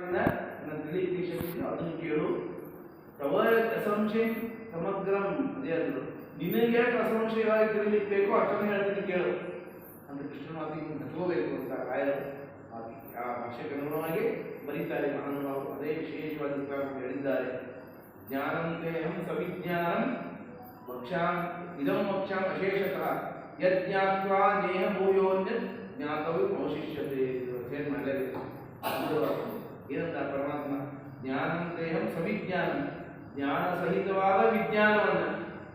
ನನ್ನ ತಿಳಿಲಿಕ್ಕೆ ಶಕ್ತಿ ಅದನ್ನು ಕೇಳು. ತವ ಅಸಂಶಯ ಸಮಗ್ರಂ. ಅದೇ ಅಂದ್ರು ನಿನಗೆ ಅಸಂಶಯವಾಗಿ ತಿಳಿಲಿಕ್ಕೆ ಬೇಕೋ ಅಷ್ಟನ್ನು ಹೇಳ್ತೀನಿ ಕೇಳು. ಅಂತ ಕೃಷ್ಣ ಮಾತಿಗೆ ಅಂತ ರಾಯರು. ಆ ಭಾಷೆಗೆ ಅನುಗುಣವಾಗಿ ಬರೀತಾರೆ ಮಹಾನುಭಾವರು. ಅದೇ ವಿಶೇಷವಾದ ಉತ್ತರವನ್ನು ಹೇಳಿದ್ದಾರೆ. ಜ್ಞಾನಂ ಅಹಂ ಸವಿಜ್ಞಾನಂ ವಕ್ಷಾಂ ಇದಂ ವಕ್ಷಾಂ ಅಶೇಷತಃ. ಯಜ್ಞಾತ್ವಾ ನೇಹ ಭೂಯೋನ್ಯ ಜ್ಞಾತವ್ಯ ಅವಶಿಷ್ಯತೆ ಏನು ಮಾಡಲೇಬೇಕು. ಏನಂತ ಪರಮಾತ್ಮ? ಜ್ಞಾನಂ ದೇಹಂ ಸವಿಜ್ಞಾನಂ. ಜ್ಞಾನ ಸಹಿತವಾದ ವಿಜ್ಞಾನವನ್ನ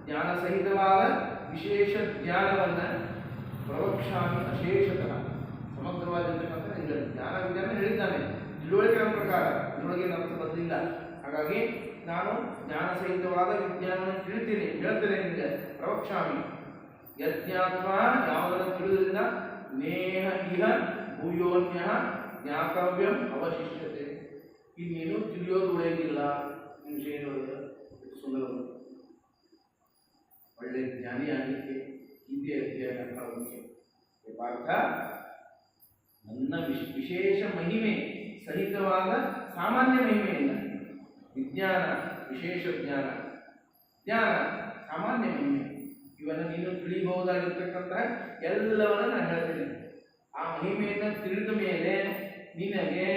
ಜ್ಞಾನ ಸಹಿತವಾದ ವಿಶೇಷ ಜ್ಞಾನವನ್ನು ಪ್ರವಕ್ಷಾಮಿ ಅಶೇಷತಃ. ಸಮಗ್ರವಾಗಿರ್ತಕ್ಕಂಥ ಇಲ್ಲ ಜ್ಞಾನ ವಿಜ್ಞಾನ ಹೇಳಿದ್ದಾನೆ. ತಿಳುವಳಿಕೆ ನಮ್ಮ ಪ್ರಕಾರ ತಿಳುವಳಿಕೆ ಅರ್ಥ ಬಂದಿಲ್ಲ. ಹಾಗಾಗಿ ನಾನು ಜ್ಞಾನ ಸಹಿತವಾದ ವಿಜ್ಞಾನವನ್ನು ತಿಳಿತೀನಿ, ಹೇಳ್ತೇನೆ ನಿಮಗೆ ಪ್ರವಕ್ಷಾಮಿ ಯಜ್ಞಾತ್ಮ ಯಾವುದನ್ನು ತಿಳಿದ್ರಿಂದ ನೇಹ ಇಹ ಭೂಯೋನ್ಯ ಜ್ಞಾತವ್ಯಂ ಅವಶಿಷ್ಯತೆ ಇನ್ನೇನು ತಿಳಿಯೋದು ಉಳಿಯೋದಿಲ್ಲ ಎಷ್ಟು ಸುಂದರ ಒಳ್ಳೆ ಜ್ಞಾನಿ ಆಗಲಿಕ್ಕೆ ಹಿಂದೆ ಅಧ್ಯಯನ ಮುಖ್ಯ ಪಾಠ ನನ್ನ ವಿಶ್- ವಿಶೇಷ ಮಹಿಮೆ ಸಹಿತವಾದ ಸಾಮಾನ್ಯ ಮಹಿಮೆ ವಿಜ್ಞಾನ, ವಿಶೇಷ ಜ್ಞಾನ. ಜ್ಞಾನ, ಸಾಮಾನ್ಯ ಮಹಿಮೆ. ಇವನ್ನು ನೀನು ತಿಳಿಬಹುದಾಗಿರ್ತಕ್ಕಂಥ ಎಲ್ಲವನ್ನ ನಾನು ಹೇಳ್ತೀನಿ. ಆ ಮಹಿಮೆಯನ್ನು ತಿಳಿದ ಮೇಲೆ ನಿನಗೆ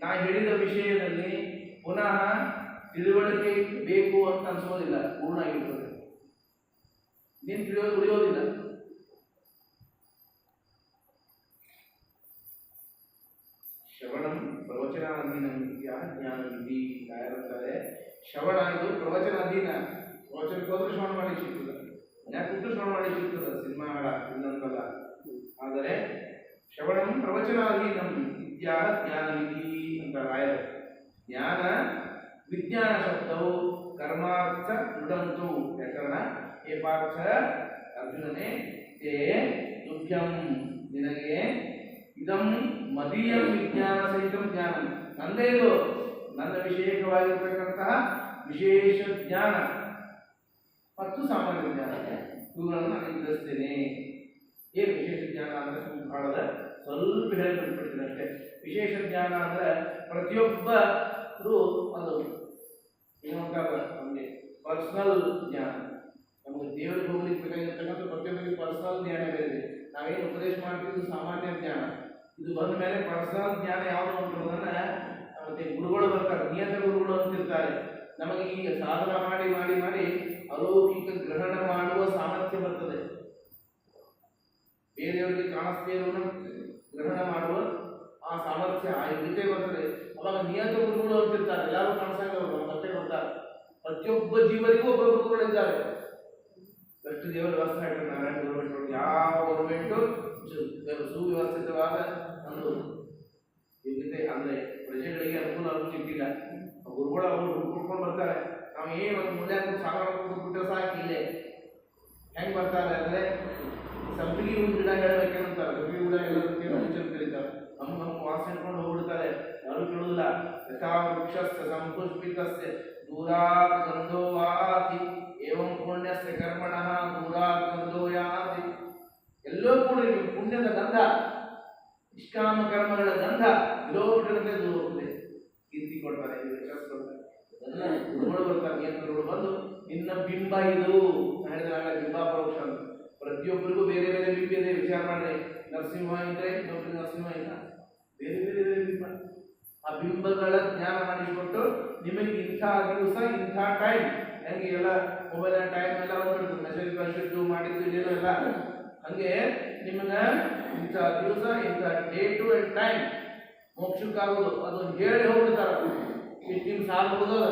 ನಾ ಹೇಳಿದ ವಿಷಯದಲ್ಲಿ ಪುನಃ ತಿಳುವಳಿಕೆ ಬೇಕು ಅಂತ ಅನ್ಸೋದಿಲ್ಲ ಪೂರ್ಣ ಆಗಿರ್ತದೆ ನೀನು ತಿಳಿಯೋದು ಉಳಿಯೋದಿಲ್ಲ. ಶ್ರವಣಂ ಪ್ರವಚನಾಧೀನಂ ಜ್ಞಾನ ಜ್ಞಾನವಿಧಿ ಯಾರಂತಾರೆ ಶ್ರವಣ ಇದು ಪ್ರವಚನಾಧೀನ. ಪ್ರವಚನಕ್ಕೆ ಹೋದ್ರೆ ಶ್ರವಣ ಮಾಡಿ ಸಿಗ್ತದೆ. ಮನ್ಯಾಗ ಕೂತು ಶ್ರವಣ ಮಾಡಿ ಸಿಗ್ತದೆ. ಸಿನಿಮಾ ಹಾಡ, ಇನ್ನೊಂದಲ್ಲ. ಆದರೆ ಶ್ರವಣಂ ಪ್ರವಚನಾಧೀನಂ. ಇತ್ಯಾಹ ಜ್ಞಾನವಿಧಿ ಅಂತ ಜ್ಞಾನ ವಿಜ್ಞಾನ ಶಬ್ದವು ಕರ್ಮಾರ್ಥ ನುಡಂತು. ವ್ಯಾಕರಣ, ಏ ಪಾರ್ಥ ಅರ್ಜುನನೇ ತೇ ತುಭ್ಯಂ. ನಿನಗೆ ಇದಂ ಮದೀಯ ವಿಜ್ಞಾನ ಸಹಿತ ಜ್ಞಾನ. ನಂದೇ ನನ್ನ ವಿಶೇಷವಾಗಿರ್ತಕ್ಕಂತಹ ವಿಶೇಷ ಜ್ಞಾನ. ಮತ್ತು ಸಾಮಾನ್ಯ ಜ್ಞಾನ ಇವುಗಳನ್ನು ನಾನು ತಿಳಿಸ್ತೇನೆ ಏನು ವಿಶೇಷ ಜ್ಞಾನ ಅಂದರೆ ಬಹಳದ ಸ್ವಲ್ಪ ಹೇಳ್ಬಿಟ್ಬಿಡ್ತೀನಿ ಅಷ್ಟೇ ವಿಶೇಷ ಜ್ಞಾನ ಅಂದ್ರೆ ಪ್ರತಿಯೊಬ್ಬರು ಒಂದು ಅಂತ ನಮಗೆ ಪರ್ಸನಲ್ ಜ್ಞಾನ. ನಮಗೆ ದೇವರಿಗೆ ಹೋಗ್ಲಿಕ್ಕೆ ಬೇಕಾಗಿರ್ತಕ್ಕಂಥ ಪ್ರತಿಯೊಬ್ಬರಿಗೆ ಪರ್ಸನಲ್ ಜ್ಞಾನ ಬೇರೆ ನಾವೇನು ಉಪದೇಶ ಮಾಡ್ತೀವಿ ಸಾಮಾನ್ಯ ಜ್ಞಾನ. ಇದು ಬಂದ ಮೇಲೆ ಪರ್ಸನಲ್ ಜ್ಞಾನ ಯಾವುದು ಅನ್ನೋದನ್ನ ಮತ್ತೆ ಗುರುಗಳು ಬರ್ತಾರೆ. ನಿಯತ ಗುರುಗಳು ಅಂತಿರ್ತಾರೆ. ನಮಗೆ ಈಗ ಸಾಧನ ಮಾಡಿ ಮಾಡಿ ಮಾಡಿ ಅಲೌಕಿಕ ಗ್ರಹಣ ಮಾಡುವ ಸಾಮರ್ಥ್ಯ ಬರ್ತದೆ. ಬೇರೆಯವರಿಗೆ ಕಾಣಿಸ್ತೇ ಇರೋನ ಗ್ರಹಣ ಮಾಡುವ ಆ ಸಾಮರ್ಥ್ಯ, ಆ ಯೋಗ್ಯತೆ ಬರ್ತದೆ. ಅವಾಗ ನಿಯತ ಗುರುಗಳು ಅಂತಿರ್ತಾರೆ. ಎಲ್ಲರೂ ಕಾಣಿಸಂಗ ಮತ್ತೆ ಬರ್ತಾರೆ. ಪ್ರತಿಯೊಬ್ಬ ಜೀವರಿಗೂ ಒಬ್ಬ ಗುರುಗಳಿದ್ದಾರೆ ಎಷ್ಟು ದೇವರ ವ್ಯವಸ್ಥೆ ಆಯ್ತು ನಾರಾಯಣ ಗೌರ್ಮೆಂಟ್ ಯಾವ ಗೌರ್ಮೆಂಟು ಸುವ್ಯವಸ್ಥಿತವಾದ ಒಂದು ಯೋಗ್ಯತೆ ಅಂದ್ರೆ ಪ್ರಜೆಗಳಿಗೆ ಅನುಕೂಲ ಆಗುತ್ತಿಲ್ಲ ಗುರುಗಳು ಅವರು ಹುಡ್ಕೊಂಡು ಬರ್ತಾರೆ. ನಾವು ಏನು ಮುಂದೆ ಸಾಕು ಇಲ್ಲೇ. ಹೆಂಗ್ ಬರ್ತಾರೆ ಅಂದ್ರೆ ಸಂಪಿಗೆ ಹೂವಿನ ಗಿಡ ಹೇಳ್ಬೇಕಂತಾರೆ ಸಂಪಿಗೆ ಗಿಡ ಎಲ್ಲದಕ್ಕೆ ಮುಂಚೆ ಕರೀತಾರೆ. ನಮ್ಮ ನಮ್ಮ ವಾಸನೆ ಹಿಡ್ಕೊಂಡು ಹೋಗ್ಬಿಡ್ತಾರೆ. ಯಾರು ಕೇಳುದಿಲ್ಲ. ಯಥಾ ವೃಕ್ಷಸ್ಥ ಸಂಪುಷ್ಪಿತಸ್ಯ ದೂರಾತ್ ಗಂಧೋ ವಾತಿ ಏವಂ ಪುಣ್ಯಸ್ಯ ಕರ್ಮಣಃ ದೂರಾತ್ ಗಂಧೋ ಯಾತಿ ಎಲ್ಲೋ ಕೂಡ ಪುಣ್ಯದ ಗಂಧ, ನಿಷ್ಕಾಮ ಕರ್ಮಗಳ ಗಂಧ ಕಿಲೋಮೀಟರ್ಗೆ ದೂರ ಹೋಗ್ತದೆ ಕೀರ್ತಿ ಕೊಡ್ತಾರೆ ಗುರುಗಳು ಬರ್ತಾರೆ ನಿಯಂತ್ರಗಳು ಬಂದು, ನಿನ್ನ ಬಿಂಬ ಇದು. ಹೇಳಿದಾಗ ಬಿಂಬ ಪರೋಕ್ಷ ಪ್ರತಿಯೊಬ್ಬರಿಗೂ ವಿಚಾರ ಮಾಡ್ರಿ ನರಸಿಂಹ ಇದ್ರೆ ಇನ್ನೊಬ್ರಿಗೆ ನರಸಿಂಹ ಇಲ್ಲ. ಬೇರೆ ಬೇರೆ ಬಿಂಬ ಆ ಬಿಂಬಗಳ ಜ್ಞಾನ ಮಾಡಿಕೊಟ್ಟು ನಿಮಗೆ ಇಂಥ ದಿವಸ, ಇಂಥ ಟೈಮ್ ಹೆಂಗೆ ಎಲ್ಲ ಮೊಬೈಲ್ ಟೈಮ್ ಎಲ್ಲ ಬಂದ್ಬಿಡ್ತದೆ ಮೆಸೇಜ್ ಕಳಿಸಿದ್ದು ಮಾಡಿದ್ದು ಇದೇನೋ ಎಲ್ಲ ಹಂಗೆ ನಿಮಗೆ ಇಂಥ ದಿವಸ, ಇಂಥ ಡೇ ಟು ಅಂಡ್ ಟೈಮ್ ಮೋಕ್ಷಕ್ಕಾಗೋದು. ಅದನ್ನು ಹೇಳಿ ಹೋಗ್ಬಿಡ್ತಾರೆ. ಇಷ್ಟು ನಿಮ್ಗೆ ಸಾಲ ಮುಗಿದೋದ.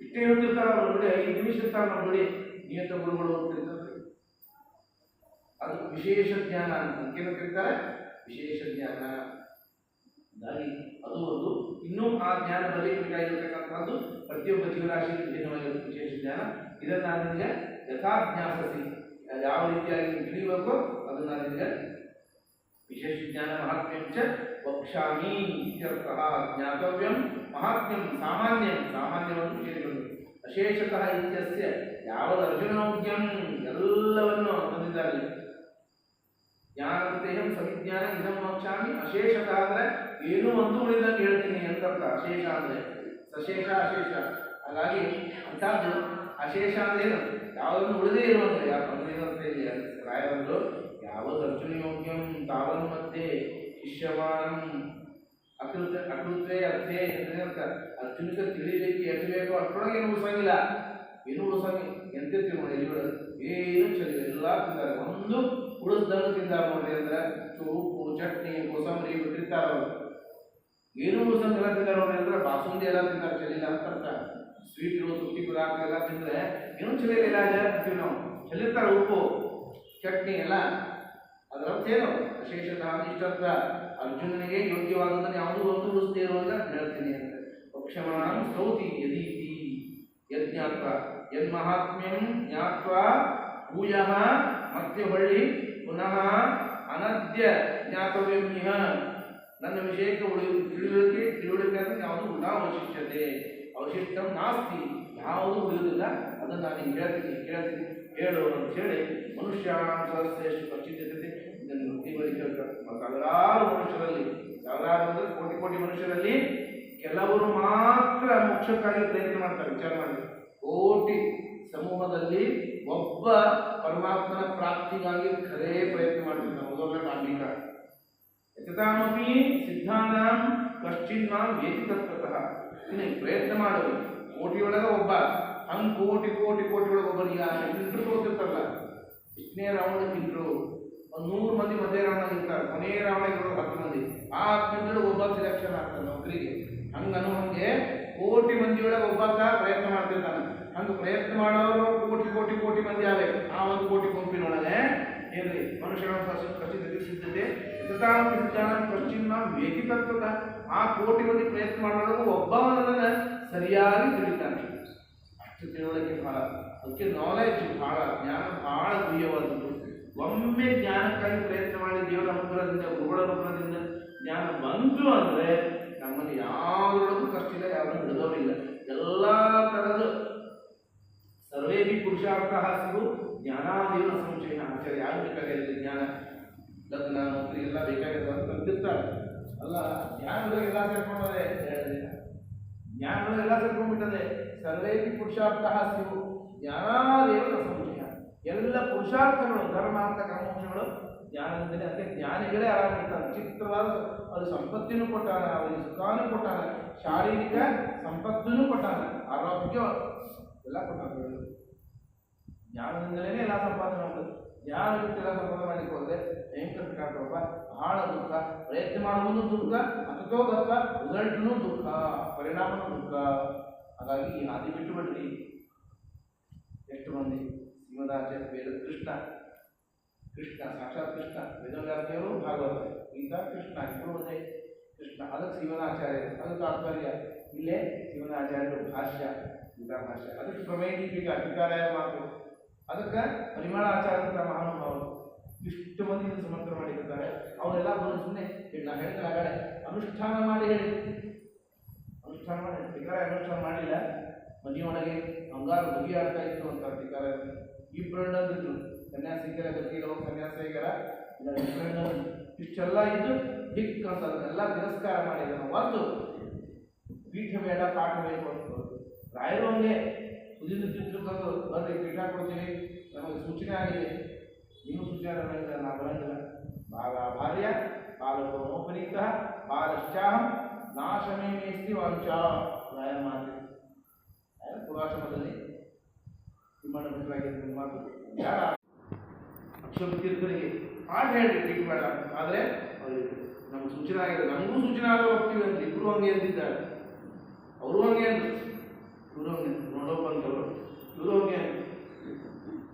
ಇಷ್ಟೇ ಹೇಳ್ತಿರ್ತಾರ ಅವ್ರು. ನೋಡಿ, ಐದು ನಿಮಿಷ ಇರ್ತಾರ ನೋಡಿ. ಅಂತಿರ್ತಾರೆ ಅದು ವಿಶೇಷ ಜ್ಞಾನ ಅಂತ ಅದಕ್ಕೇನು ಕರೀತಾರೆ ವಿಶೇಷ ಜ್ಞಾನ. ಹಾಗಾಗಿ ಅದು ಒಂದು. ಇನ್ನೂ ಆ ಜ್ಞಾನದಲ್ಲಿ ಬೇಕಾಗಿರತಕ್ಕಂಥದ್ದು ಪ್ರತಿಯೊಬ್ಬ ಜೀವರಾಶಿ ಭಿನ್ನವಾಗಿರುವ ವಿಶೇಷ ಜ್ಞಾನ. ಇದನ್ನು ನಾನು ನಿಮಗೆ ಯಥಾಜ್ಞಾಸಸಿ ಯಾವ ರೀತಿಯಾಗಿ ತಿಳಿಯಬೇಕು ಅದನ್ನು ನಾನು ನಿಮಗೆ ವಿಶೇಷ ಜ್ಞಾನ ಮಹಾತ್ಮ್ಯಂಚ ವಕ್ಷಾಮಿ ಇತ್ಯರ್ಥಃ ಜ್ಞಾತವ್ಯಂ ಮಹಾತ್ಮ್ಯಂ ಸಾಮಾನ್ಯಂ. ಸಾಮಾನ್ಯವನ್ನು ವಿಶೇಷಗಳು. ಅಶೇಷತಃ ಇತ್ಯಸ್ಯ. ಯಾವದ ಅರ್ಜುನೋಗ್ಯಂ ಎಲ್ಲವನ್ನು ತಂದಿದ್ದಾರೆ ಜ್ಞಾನಂತೆಯಂ ಸವಿಜ್ಞಾನ ಇದಂ ಮೋಕ್ಷಾಮಿ ಅಶೇಷತ ಅಂದರೆ ಏನೂ ಒಂದು ಉಳಿದಂಗೆ ಹೇಳ್ತೀನಿ ಅಂತ ಅರ್ಥ ಅಶೇಷ ಅಂದರೆ ಸಶೇಷ, ಅಶೇಷ. ಹಾಗಾಗಿ ಅಂಥದ್ದು ಅಶೇಷ ಅಂದ್ರೆ ಏನು? ಯಾವುದನ್ನು ಉಳಿದೇ ಇರುವಂತೆ ತಂದೆಯಂತೆ ಇಲ್ಲಿ. ರಾಯರಂದ್ರು ಅರ್ಜುನ ಯೋಗ್ಯಂ ತಾವನ್ ಮಧ್ಯೆ ಶಿಷ್ಯಮಾನಂ ಅಕೃತ ಅಕೃತೆ ಅರ್ಥೇ? ಅಂತ ಅರ್ಜುನಿಗೆ ತಿಳಿಲಿಕ್ಕೆ ಎಷ್ಟು ಬೇಕೋ ಅಷ್ಟೊಳಗೆ ಏನು ಉಳಿಸಂಗಿಲ್ಲ. ಏನು ಉಳಿಸಂಗಿಲ್ಲ. ಎಂತಿರ್ತೀವಿ ನೋಡಿ ಇವರು ಏನು ಚಳಿ, ಎಲ್ಲ ಒಂದು ಉಳಿಸ್ದಂಗೆ ತಿಂತಾರೆ ನೋಡ್ರಿ ಅಂದ್ರೆ ಉಪ್ಪು, ಚಟ್ನಿ, ಕೋಸಂಬರಿ ಬಿಟ್ಟಿರ್ತಾರ ಅವರು. ಏನು ಉಳಿಸಂಗಿಲ್ಲ ತಿಂತಾರೆ ನೋಡ್ರಿ ಅಂದ್ರೆ ಬಾಸುಂದಿ ಎಲ್ಲ ತಿಂತಾರೆ ಚಲಿಲ್ಲ ಅಂತ ಅರ್ಥ ಸ್ವೀಟ್ಗಳು ತುಟ್ಟಿ ಪದಾರ್ಥ ಎಲ್ಲ ತಿಂದ್ರೆ ಏನು ಚಲಿಲ್ಲ ಅಂತೀವಿ ನಾವು. ಚಲಿರ್ತಾರೆ ಉಪ್ಪು, ಚಟ್ನಿ ಎಲ್ಲ. ಅದರ ಅರ್ಥ ಏನು ವಿಶೇಷತಃ ಇಷ್ಟರ್ಥ. ಅರ್ಜುನನಿಗೆ ಯೋಗ್ಯವಾದದನ್ನು ಯಾವುದೂ ಒಂದು ಉಳಿಸದೇ ಇರುವಂತ ಹೇಳ್ತೀನಿ ಅಂತ. ಪಕ್ಷಮಾನ ಸ್ತೌತಿ ಯದೀತಿ ಯಜ್ಞಾತ್ವ ಯನ್ಮಹಾತ್ಮ್ಯಂ ಜ್ಞಾತ್ವ ಭೂಯಃ ಮತ್ತೆ ಹೊಳ್ಳಿ ಪುನಃ ಅನದ್ಯ ಜ್ಞಾತವ್ಯಮಿಹ. ನನ್ನ ವಿಷಯಕ್ಕೆ ಉಳಿ ತಿಳುವಳಿಕೆ ತಿಳುವಳಿಕೆ ಅಂದರೆ ಯಾವುದು ಗುಣ ಅವಶಿಷ್ಟತೆ. ಅವಶಿಷ್ಟ ನಾಸ್ತಿ. ಯಾವುದು ಉಳಿಯುವುದಿಲ್ಲ, ಅದನ್ನು ನಾನು ಹೇಳ್ತೀನಿ ಕೇಳ್ತೀನಿ ಹೇಳು ಅಂತ ಹೇಳಿ ಮನುಷ್ಯ ಸಹಸ್ರೇಷ್ಠ ಪರಿಚಿತತೆ ಇದನ್ನು ವೃತ್ತಿ ಬಳಿ ಕೇಳ್ತಾರೆ. ಸಾವಿರಾರು ಮನುಷ್ಯರಲ್ಲಿ, ಸಾವಿರಾರು ಅಂದರೆ ಕೋಟಿ ಕೋಟಿ ಮನುಷ್ಯರಲ್ಲಿ ಕೆಲವರು ಮಾತ್ರ ಮೋಕ್ಷಕ್ಕಾಗಿ ಪ್ರಯತ್ನ ಮಾಡ್ತಾರೆ, ವಿಚಾರ ಮಾಡಿ. ಕೋಟಿ. ಸಮೂಹದಲ್ಲಿ ಒಬ್ಬ ಪರಮಾತ್ಮನ ಪ್ರಾಪ್ತಿಗಾಗಿ ಖರೇ ಪ್ರಯತ್ನ ಮಾಡ್ತಿರ್ತಾನೆ. ಉದಾಹರಣೆ ಕಾಣ್ಲಿಕ್ಕ ಯಥಾಮಪಿ ಸಿದ್ಧಾನಾಂ ಕಶ್ಚಿನ್ ಮಾಂ ವೇತಿ ತತ್ವತಃ. ಇನ್ನು ಪ್ರಯತ್ನ ಮಾಡೋದು ಕೋಟಿಯೊಳಗ ಒಬ್ಬ, ಹಂಗ್ ಕೋಟಿ ಕೋಟಿ ಕೋಟಿ ಒಳಗೆ ಒಬ್ಬನಿಗೆ ಇಂಟ್ರು ಕೊಡ್ತಿರ್ತಾರಲ್ಲ ಇಷ್ಟನೇ ರೌಂಡ್ ತಿಂದರು, ಒಂದು ನೂರು ಮಂದಿ ಮಧ್ಯ ರೌಂಡ್ ಇರ್ತಾರೆ ಕೊನೆಯ ರೌಂಡ್ ಇರೋದು ಹತ್ತು ಮಂದಿ. ಆ ಹತ್ತು ಒಬ್ಬ ಸೆಲೆಕ್ಷನ್ ಆಗ್ತಾನೆ ನೌಕರಿಗೆ. ಹಂಗೆ ಹಂಗೆ ಕೋಟಿ ಮಂದಿಯೊಳಗೆ ಒಬ್ಬಾತ ಪ್ರಯತ್ನ ಮಾಡ್ತಿರ್ತಾನೆ. ಹಂಗೆ ಪ್ರಯತ್ನ ಮಾಡೋರು ಕೋಟಿ ಕೋಟಿ ಕೋಟಿ ಮಂದಿ ಆವೆ ಆ ಒಂದು ಕೋಟಿ ಗುಂಪಿನೊಳಗೆ ಏನ್ರಿ ಮನುಷ್ಯನ ಖಚಿತ ಸಿದ್ಧತೆ ಪಶ್ಚಿಮ ವೇದಿ ತತ್ವದ ಆ ಕೋಟಿ ಮಂದಿ ಪ್ರಯತ್ನ ಮಾಡೋದು ಒಬ್ಬವನನ್ನ ಸರಿಯಾಗಿ ತಿಳಿತಾನೆ. ಅಷ್ಟು ತಿಳುವಳಿಕೆ ಬಹಳ ಅದಕ್ಕೆ ನಾಲೆಜ್ ಬಹಳ ಜ್ಞಾನ ಬಹಳ ಗುಹ್ಯವಾದದ್ದು ಒಮ್ಮೆ ಜ್ಞಾನಕ್ಕಾಗಿ ಪ್ರಯತ್ನ ಮಾಡಿ ದೇವರ ಅನುಗ್ರಹದಿಂದ ಗುರುಗಳ ಅನುಗ್ರಹದಿಂದ ಜ್ಞಾನ ಬಂತು ಅಂದ್ರೆ ನಮ್ಮಲ್ಲಿ ಯಾವುದರೊಳಗೂ ಕಷ್ಟ ಇಲ್ಲ ಯಾರು ಬಿಡೋರಿಲ್ಲ ಎಲ್ಲ ಥರದ ಸರ್ವೇಪಿ ಪುರುಷಾರ್ಥ ಸಿಗು ಜ್ಞಾನಾದೇವ ಸಂಶಯ ಆಚಾರ್ಯ ಯಾರು ಬೇಕಾಗಿರಲಿ ಜ್ಞಾನ ಲಗ್ನ ನೌಕರಿ ಎಲ್ಲ ಬೇಕಾಗಿಲ್ಲ ಅಂತ ಕಲ್ತಿರ್ತಾರೆ ಅಲ್ಲ ಜ್ಞಾನದೊಳಗೆ ಎಲ್ಲ ಸೇರ್ಕೊಂಡದೆ ಜ್ಞಾನದೊಳಗೆ ಎಲ್ಲ ಸೇರ್ಕೊಂಡ್ಬಿಟ್ಟದೆ. ಸರ್ವೇಪಿ ಪುರುಷಾರ್ಥ ಸಿಗು ಜ್ಞಾನಾದೇವ ಸಂಶಯ. ಎಲ್ಲ ಪುರುಷಾರ್ಥಗಳು ಧರ್ಮ ಅಂತ ಕರ್ಮೋಕ್ಷಗಳು ಜ್ಞಾನದಿಂದಲೇ ಅದಕ್ಕೆ ಜ್ಞಾನಿಗಳೇ ಆರಾಮಿರ್ತಾರೆ ಚಿತ್ರವಾದ ಅದು ಸಂಪತ್ತಿನೂ ಕೊಟ್ಟಾನ, ಅವರಿಗೆ ಸುಖಾನು ಕೊಟ್ಟಾನ, ಶಾರೀರಿಕ ಸಂಪತ್ತನ್ನು ಕೊಟ್ಟಾನ, ಆರೋಗ್ಯ ಎಲ್ಲ ಕೊಟ್ಟಾನ. ಜ್ಞಾನದಿಂದಲೇ ಎಲ್ಲ ಸಂಪಾದನೆ ಮಾಡೋದು ಜ್ಞಾನ ಬಿಟ್ಟು ಎಲ್ಲ ಸಂಪಾದನೆ ಮಾಡಲಿಕ್ಕೆ ಹೋದ್ರೆ ಭಯಂಕರ ಕಾಡ್ತಪ್ಪ ಬಹಳ ದುಃಖ ಪ್ರಯತ್ನ ಮಾಡುವುದು ದುಃಖ ಅಥೋ ದುಃಖ ರಿಸಲ್ಟ್ನು ದುಃಖ ಪರಿಣಾಮನೂ ದುಃಖ ಹಾಗಾಗಿ ಈ ಹಾದಿ ಬಿಟ್ಟು ಬಿಡ್ರಿ ಎಷ್ಟು ಮಂದಿ ಶ್ರೀಮದಾಚಾರ್ಯ ವೇದ ಕೃಷ್ಣ ಕೃಷ್ಣ ಸಾಕ್ಷಾತ್ ಕೃಷ್ಣ ವೇದವ್ಯಾಸದೇವರು ಭಾಗವತ ಗೀತಾ ಕೃಷ್ಣ ಇಬ್ಬರು ಒಂದೇ ಕೃಷ್ಣ ಅದಕ್ಕೆ ಶ್ರೀಮದಾಚಾರ್ಯ ಅದು ತಾತ್ಪರ್ಯ ಇಲ್ಲೇ ಶ್ರೀಮದಾಚಾರ್ಯರು ಭಾಷ್ಯ ಗೀತಾ ಭಾಷ್ಯ ಅದಕ್ಕೆ ಪ್ರಮೇಯ ದೀಪಿಕ ಅಧಿಕಾರಾಯ ಮಾತು ಅದಕ್ಕೆ ಪರಿಮಳ ಅಂತ ಮಹಾನುಭಾವರು ಇಷ್ಟು ಮಂದಿ ಸಮರ್ಥ ಮಾಡಿರ್ತಾರೆ ಅವರೆಲ್ಲ ಬಂದು ಸುಮ್ಮನೆ ನಾ ಹೇಳ್ತಾರೆ ಆಗಡೆ ಅನುಷ್ಠಾನ ಮಾಡಿ ಹೇಳಿ. ಅನುಷ್ಠಾನ ಮಾಡಿ ಟಿಕಾರ ಅನುಷ್ಠಾನ ಮಾಡಿಲ್ಲ. ಮನೆಯೊಳಗೆ ಬಂಗಾರ ಬಗೆ ಆಗ್ತಾ ಇತ್ತು ಅಂತ ಟಿಕಾರ. ಈ ಅಣ್ಣಂದಿದ್ರು ಸನ್ಯಾಸಿಗರ ಗತಿಗೆ ಹೋಗಿ ಅಣ್ಣಂದ್ರು. ಇಷ್ಟೆಲ್ಲ ಇದ್ದು ಹಿಕ್ ಅಂತ ಅದನ್ನೆಲ್ಲ ತಿರಸ್ಕಾರ ಮಾಡಿದ್ರು. ಒಂದು ಪೀಠ ಬೇಡ ಪಾಠ ಬೇಕು ಅಂತ ರಾಯರು ಸುದಿನ ಚಿತ್ರಕಂದು ಬರ್ರಿ, ಕ್ರೀಡಾ ಕೊಡ್ತೀವಿ ನಮಗೆ ಸೂಚನೆ ಆಗಿದೆ. ಇನ್ನೂ ಸೂಚನೆ ಬರಂಗಿಲ್ಲ ನಾ ಬರಂಗಿಲ್ಲ. ಬಾಲ ಭಾರ್ಯ ಬಾಲಕೋಪನೀತ ಬಾಲಶ್ಚಾಹಂ ನಾಶಮೇ ಮೇಸ್ತಿ ವಾಂಚ. ಪ್ರಯಾಣ ರಾಯರ ಪುರಾಶ್ರಮದಲ್ಲಿ ತಿಮ್ಮಣ್ಣ ಬಿಟ್ಟರಾಗಿದ್ದ ಮಾತು. ಯಾರ? ಅಕ್ಷರ ತೀರ್ಥರಿಗೆ ಪಾಠ ಹೇಳಿ ಟೀಕ್ ಬೇಡ ಆದರೆ ಅವ್ರಿಗೆ ನಮ್ಗೆ ಸೂಚನೆ ಆಗಿದೆ. ನಮಗೂ ಸೂಚನೆ ಆಗ ಹೋಗ್ತೀವಿ ಅಂತ. ಇಬ್ಬರು ಹಂಗೆ ಅಂತಿದ್ದಾರೆ. ಅವರು ಹಂಗೆ ಅಂತ ಇವರು ಹಂಗೆ ನೋಡೋಕೆ ಬಂದವರು ಇವರು ಹಂಗೆ ಅಂತ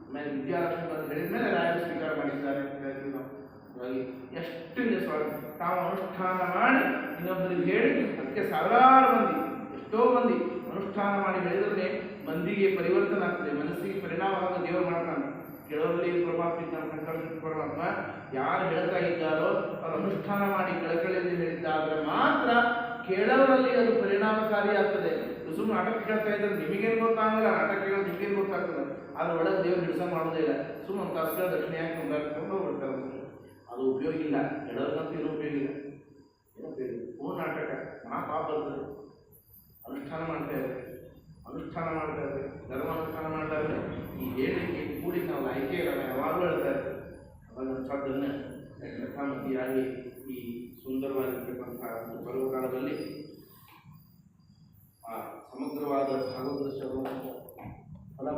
ಆಮೇಲೆ ವಿದ್ಯಾಲಕ್ಷ್ಮಿ ಹೇಳಿದ ಮೇಲೆ ರಾಯರು ಸ್ವೀಕಾರ ಮಾಡಿದ್ದಾರೆ ಅಂತ ಹೇಳ್ತೀವಿ ನಾವು. ಎಷ್ಟು ತಾವು ಅನುಷ್ಠಾನ ಮಾಡಿ ಇನ್ನೊಬ್ಬರಿಗೆ ಹೇಳಿ, ಅದಕ್ಕೆ ಸಾವಿರಾರು ಮಂದಿ, ಎಷ್ಟೋ ಮಂದಿ ಅನುಷ್ಠಾನ ಮಾಡಿ ಹೇಳಿದ್ರೆ ಮಂದಿಗೆ ಪರಿವರ್ತನೆ ಆಗ್ತದೆ, ಮನಸ್ಸಿಗೆ ಪರಿಣಾಮ ಆಗ ದೇವರು ಮಾಡ್ತಾನೆ. ಕೆಲವರಲ್ಲಿ ಪರಮಾತ್ಮ ಅಂತ ಪರಮಾತ್ಮ ಯಾರು ಹೇಳ್ತಾ ಇದ್ದಾರೋ ಅವರು ಅನುಷ್ಠಾನ ಮಾಡಿ ಕಳಕಳಿಯಲ್ಲಿ ಹೇಳಿದ್ದಾದ್ರೆ ಮಾತ್ರ ಕೆಲವರಲ್ಲಿ ಅದು ಪರಿಣಾಮಕಾರಿ ಆಗ್ತದೆ. ಸುಮ್ಮನೆ ನಾಟಕ ಕೇಳ್ತಾ ಇದ್ರೆ ನಿಮಗೇನು ಗೊತ್ತಾಗಲ್ಲ, ನಾಟಕ ಕೇಳೋದು ನಿಮಗೇನು ಗೊತ್ತಾಗ್ತದೆ. ಅದ್ರ ಒಳಗೆ ದೇವ್ರು ಹಿಡಿಸ ಮಾಡೋದೇ ಇಲ್ಲ. ಸುಮ್ಮನೆ ಒಂದು ತಾಸು ದಕ್ಷಿಣ ಯಾಕೆ ಮುಂದಾಡ್ಕೊಂಡು ಹೋಗ್ಬಿಡ್ತಾರೆ ಅದು ಉಪಯೋಗ ಇಲ್ಲ. ಹೇಳೋದಂತೂ ಏನೂ ಉಪಯೋಗ ಇಲ್ಲ. ಓ ನಾಟಕ ನಾ ಪಾಪ ಬರ್ತದೆ. ಅನುಷ್ಠಾನ ಮಾಡ್ತಾ ಇದ್ದಾರೆ. ಅನುಷ್ಠಾನ ಮಾಡ್ತಾ ಇದ್ದಾರೆ. ಧರ್ಮಾನುಷ್ಠಾನ ಮಾಡ್ತಾ ಇದ್ದಾರೆ. ಈ ಹೇಳಿಕೆ ಕೂಡಿ ನಾವು ಆಯ್ಕೆ ಇಲ್ಲ ಯಾವಾಗಲೂ ಹೇಳ್ತಾ ಇರ್ತೀವಿ ಅವಾಗ ಅಂಥದ್ದನ್ನೇ ಕಥಾಮತಿಯಾಗಿ ಈ ಸುಂದರವಾಗಿರ್ತಕ್ಕಂಥ ಒಂದು ಪರ್ವಕಾಲದಲ್ಲಿ ಸಮಗ್ರವಾದ ಭಾಗವತ ಫಲ